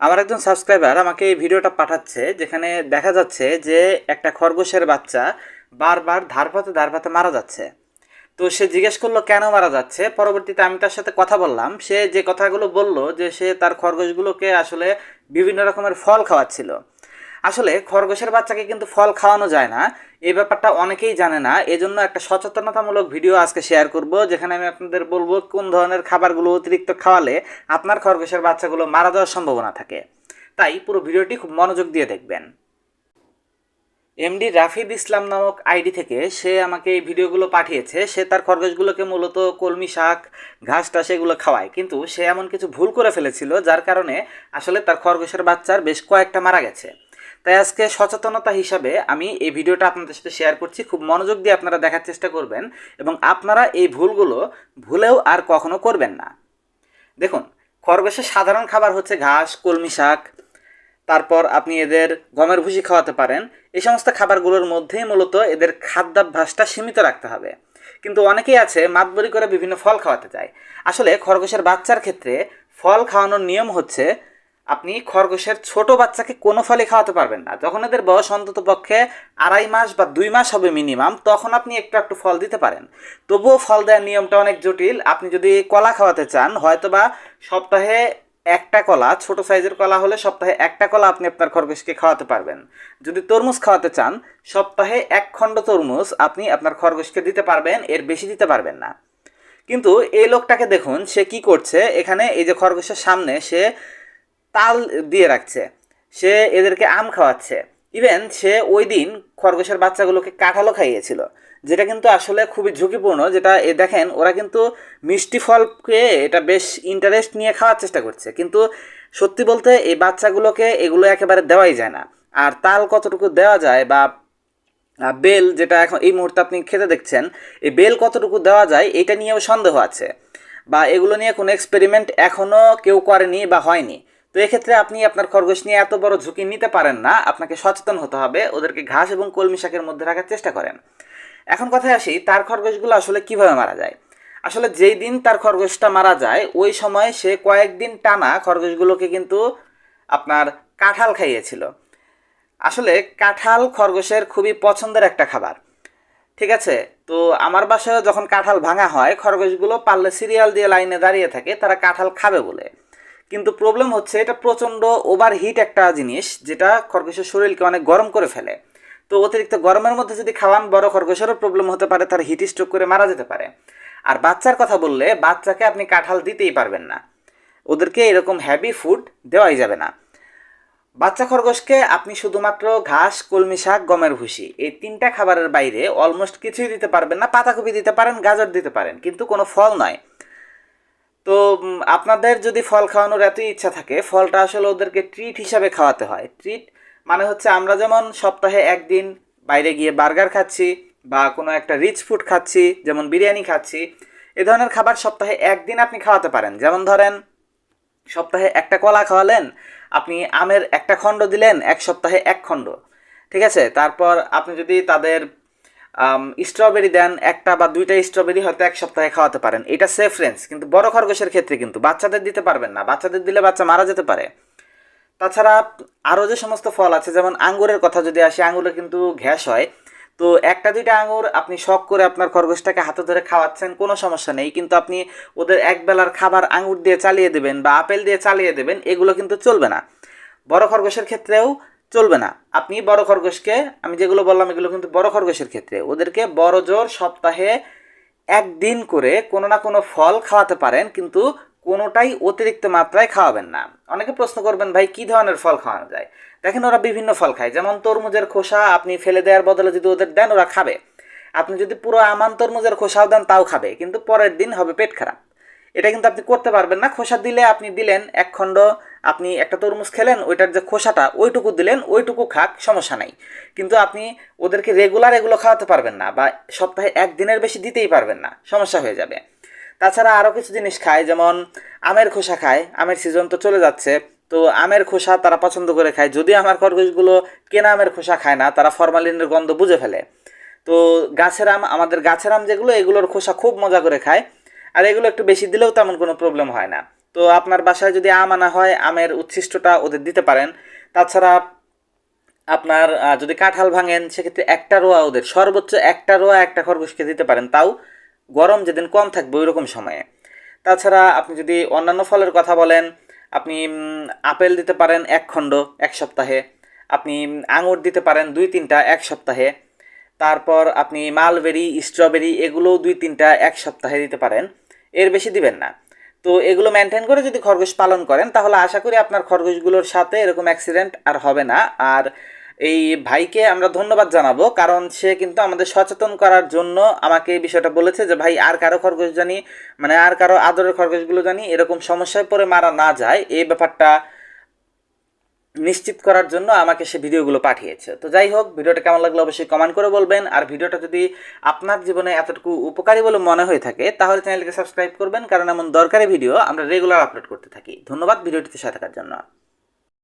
আমার একজন সাবস্ক্রাইবার আমাকে এই ভিডিওটা পাঠাচ্ছে, যেখানে দেখা যাচ্ছে যে একটা খরগোশের বাচ্চা বারবার ধারপাতে ধারপাতে মারা যাচ্ছে। তো সে জিজ্ঞেস করল, কেন মারা যাচ্ছে? পরবর্তীতে আমি তার সাথে কথা বললাম। সে যে কথাগুলো বলল, যে সে তার খরগোশগুলোকে আসলে বিভিন্ন রকমের ফল খাওয়াচ্ছিল। আসলে খরগোশের বাচ্চাকে কিন্তু ফল খাওয়ানো যায় না। এই ব্যাপারটা অনেকেই জানে না, এজন্য একটা সচেতনতামূলক ভিডিও আজকে শেয়ার করব, যেখানে আমি আপনাদের বলব কোন ধরনের খাবারগুলো অতিরিক্ত খাওয়ালে আপনার খরগোশের বাচ্চাগুলো মারা যাওয়ার সম্ভাবনা থাকে। তাই পুরো ভিডিওটি খুব মনোযোগ দিয়ে দেখবেন। এমডি রাফিদ ইসলাম নামক আইডি থেকে সে আমাকে এই ভিডিওগুলো পাঠিয়েছে, সে তার খরগোশগুলোকে মূলত কলমি শাক, ঘাস টাস এগুলো খাওয়ায়, কিন্তু সে এমন কিছু ভুল করে ফেলেছিল, যার কারণে আসলে তার খরগোশের বাচ্চার বেশ কয়েকটা মারা গেছে। তাই আজকে সচেতনতা হিসাবে আমি এই ভিডিওটা আপনাদের সাথে শেয়ার করছি। খুব মনোযোগ দিয়ে আপনারা দেখার চেষ্টা করবেন এবং আপনারা এই ভুলগুলো ভুলেও আর কখনো করবেন না। দেখুন, খরগোশের সাধারণ খাবার হচ্ছে ঘাস, কলমি শাক, তারপর আপনি এদের গমের ভুসি খাওয়াতে পারেন। এই সমস্ত খাবারগুলোর মধ্যেই মূলত এদের খাদ্যাভ্যাসটা সীমিত রাখতে হবে। কিন্তু অনেকেই আছে মাতবরি করে বিভিন্ন ফল খাওয়াতে চায় আসলে খরগোশের বাচ্চার ক্ষেত্রে ফল খাওয়ানোর নিয়ম হচ্ছে আপনি খরগোশের ছোট বাচ্চাকে কোনো ফলে খাওয়াতে পারবেন না। যখন এদের বয়স অন্তত পক্ষে আড়াই মাস বা দুই মাস হবে মিনিমাম তখন আপনি একটু একটু ফল দিতে পারেন। তবুও ফল দেওয়ার নিয়মটা অনেক জটিল। আপনি যদি কলা খাওয়াতে চান, হয়তোবা সপ্তাহে একটা কলা, ছোট সাইজের কলা হলে সপ্তাহে একটা কলা আপনি আপনার খরগোশকে খাওয়াতে পারবেন। যদি তরমুজ খাওয়াতে চান, সপ্তাহে এক খণ্ড তরমুজ আপনি আপনার খরগোশকে দিতে পারবেন, এর বেশি দিতে পারবেন না। কিন্তু এই লোকটাকে দেখুন, সে কি করছে? এখানে এই যে খরগোশের সামনে সে তাল দিয়ে রাখছে। সে এদেরকে আম খাওয়াচ্ছে। ইভেন সে ওই দিন খরগোশের বাচ্চাগুলোকে কাঁঠালও খাইয়েছিল, যেটা কিন্তু আসলে খুবই ঝুঁকিপূর্ণ, যেটা এ দেখেন ওরা কিন্তু মিষ্টি ফলকে এটা বেশ ইন্টারেস্ট নিয়ে খাওয়ার চেষ্টা করছে। কিন্তু সত্যি বলতে এই বাচ্চাগুলোকে এগুলো একেবারে দেওয়াই যায় না। আর তাল কতটুকু দেওয়া যায় বা বেল যেটা এখন এই মুহূর্তে আপনি খেতে দেখছেন, এই বেল কতটুকু দেওয়া যায় এটা নিয়েও সন্দেহ আছে। বা এগুলো নিয়ে কোনো এক্সপেরিমেন্ট এখনও কেউ করেনি বা হয়নি। তো এক্ষেত্রে আপনি আপনার খরগোশ নিয়ে এত বড় ঝুঁকি নিতে পারেন না, আপনাকে সচেতন হতে হবে, ওদেরকে ঘাস এবং কলমি শাকের মধ্যে রাখার চেষ্টা করেন। এখন কথায় আসি, তার খরগোশগুলো আসলে কীভাবে মারা যায়? আসলে যেই দিন তার খরগোশটা মারা যায়, ওই সময় সে কয়েকদিন টানা খরগোশগুলোকে কিন্তু আপনার কাঁঠাল খাইয়েছিল। আসলে কাঁঠাল খরগোশের খুবই পছন্দের একটা খাবার। ঠিক আছে? তো আমার বাসায় যখন কাঁঠাল ভাঙা হয়, খরগোশগুলো পারলে সিরিয়াল দিয়ে লাইনে দাঁড়িয়ে থাকে, তারা কাঁঠাল খাবে বলে। কিন্তু প্রবলেম হচ্ছে এটা প্রচণ্ড ওভার হিট একটা জিনিস, যেটা খরগোশের শরীরকে অনেক গরম করে ফেলে। তো অতিরিক্ত গরমের মধ্যে যদি খাওয়ান, বড় খরগোশেরও প্রবলেম হতে পারে, তার হিট স্ট্রোক করে মারা যেতে পারে। আর বাচ্চার কথা বললে, বাচ্চাকে আপনি কাঁঠাল দিতেই পারবেন না। ওদেরকে এরকম হ্যাভি ফুড দেওয়াই যাবে না। বাচ্চা খরগোশকে আপনি শুধুমাত্র ঘাস, কলমি শাক, গমের ভুসি, এই তিনটা খাবারের বাইরে অলমোস্ট কিছুই দিতে পারবেন না, পাতাকপি দিতে পারেন, গাজর দিতে পারেন, কিন্তু কোনো ফল নয়। তো আপনাদের যদি ফল খাওয়ানোর এতই ইচ্ছা থাকে, ফলটা আসলে ওদেরকে ট্রিট হিসাবে খাওয়াতে হয়। ট্রিট মানে হচ্ছে আমরা যেমন সপ্তাহে একদিন বাইরে গিয়ে বার্গার খাচ্ছি বা কোনো একটা রিচ ফুড খাচ্ছি, যেমন বিরিয়ানি খাচ্ছি, এ ধরনের খাবার সপ্তাহে একদিন আপনি খাওয়াতে পারেন। যেমন ধরেন, সপ্তাহে একটা কলা খাওয়ালেন, আপনি আমের একটা খণ্ড দিলেন, এক সপ্তাহে এক খণ্ড। ঠিক আছে? তারপর আপনি যদি তাদের স্ট্রবেরি দেন, একটা বা দুইটা স্ট্রবেরি হয়তো এক সপ্তাহে খাওয়াতে পারেন। এটা সেফ রেঞ্জ কিন্তু বড় খরগোশের ক্ষেত্রে কিন্তু বাচ্চাদের দিতে পারবেন না। বাচ্চাদের দিলে বাচ্চা মারা যেতে পারে। তাছাড়া আরও যে সমস্ত ফল আছে, যেমন আঙ্গুরের কথা যদি আসে আঙ্গুরে কিন্তু ঘ্যাস হয়। তো একটা দুইটা আঙুর আপনি শখ করে আপনার খরগোশটাকে হাতে ধরে খাওয়াচ্ছেন, কোনো সমস্যা নেই। কিন্তু আপনি ওদের এক বেলার খাবার আঙুর দিয়ে চালিয়ে দেবেন বা আপেল দিয়ে চালিয়ে দেবেন, এগুলো কিন্তু চলবে না। বড় খরগোশের ক্ষেত্রেও চলবে না। আপনি বড় খরগোশকে, আমি যেগুলো বললাম এগুলো কিন্তু বড় খরগোশের ক্ষেত্রে, ওদেরকে বড় জোর সপ্তাহে একদিন করে কোনো না কোনো ফল খাওয়াতে পারেন, কিন্তু কোনোটাই অতিরিক্ত মাত্রায় খাওয়াবেন না। অনেকে প্রশ্ন করবেন, ভাই, কী ধরনের ফল খাওয়ানো যায়? দেখেন, ওরা বিভিন্ন ফল খায়। যেমন তরমুজের খোসা আপনি ফেলে দেওয়ার বদলে যদি ওদের দেন, ওরা খাবে। আপনি যদি পুরো আমান তরমুজের খোসাও দেন, তাও খাবে। কিন্তু পরের দিন হবে পেট খারাপ। এটা কিন্তু আপনি করতে পারবেন না। খোসা দিলে আপনি দিলেন এক খণ্ড, আপনি একটা তরমুজ খেলেন, ওইটার যে খোসাটা ওইটুকু দিলেন, ওইটুকু খাক, সমস্যা নাই। কিন্তু আপনি ওদেরকে রেগুলার এগুলো খাওয়াতে পারবেন না বা সপ্তাহে একদিনের বেশি দিতেই পারবেন না, সমস্যা হয়ে যাবে। তাছাড়া আরও কিছু জিনিস খায়, যেমন আমের খোসা খায়, আমের সিজন তো চলে যাচ্ছে। তো আমের খোসা তারা পছন্দ করে খায়। যদি আমার খরগোশগুলো কেনা আমের খোসা খায় না, তারা ফরমালিনের গন্ধ বুঝে ফেলে। তো গাছের আম, আমাদের গাছের আম যেগুলো, এগুলোর খোসা খুব মজা করে খায়। আর এগুলো একটু বেশি দিলেও তেমন কোনো প্রবলেম হয় না। তো আপনার বাসায় যদি আম আনা হয়, আমের উচ্ছিষ্টটা ওদের দিতে পারেন। তাছাড়া আপনার যদি কাঁঠাল ভাঙেন, সেক্ষেত্রে একটা রোয়া ওদের, সর্বোচ্চ একটা রোয়া একটা খরগোশকে দিতে পারেন। তাও গরম যেদিন কম থাকবে ওই রকম সময়ে। তাছাড়া আপনি যদি অন্যান্য ফলের কথা বলেন, আপনি আপেল দিতে পারেন এক খণ্ড, এক সপ্তাহে। আপনি আঙুর দিতে পারেন দুই তিনটা, এক সপ্তাহে। তারপর আপনি মালবেরি, স্ট্রবেরি, এগুলোও দুই তিনটা, এক সপ্তাহে দিতে পারেন। এর বেশি দিবেন না। তো এগুলো মেনটেন করে যদি খরগোশ পালন করেন, তাহলে আশা করি আপনার খরগোশগুলোর সাথে এরকম অ্যাক্সিডেন্ট আর হবে না। আর এই ভাইকে আমরা ধন্যবাদ জানাব, কারণ সে কিন্তু আমাদের সচেতন করার জন্য আমাকে এই বিষয়টা বলেছে যে, ভাই, আর কারও খরগোশ জানি মানে আর কারও আদরের খরগোশগুলো জানি এরকম সমস্যায় পড়ে মারা না যায়। এই ব্যাপারটা নিশ্চিত করার জন্য আমাকে সে ভিডিওগুলো পাঠিয়েছে। তো যাই হোক, ভিডিওটা কেমন লাগল অবশ্যই কমেন্ট করে বলবেন। আর ভিডিওটা যদি আপনার জীবনে এতটুকু উপকারী বলে মনে হয়ে থাকে, তাহলে চ্যানেলকে সাবস্ক্রাইব করবেন। কারণ এমন দরকারি ভিডিও আমরা রেগুলার আপলোড করতে থাকি। ধন্যবাদ ভিডিওটিতে সাথে থাকার জন্য।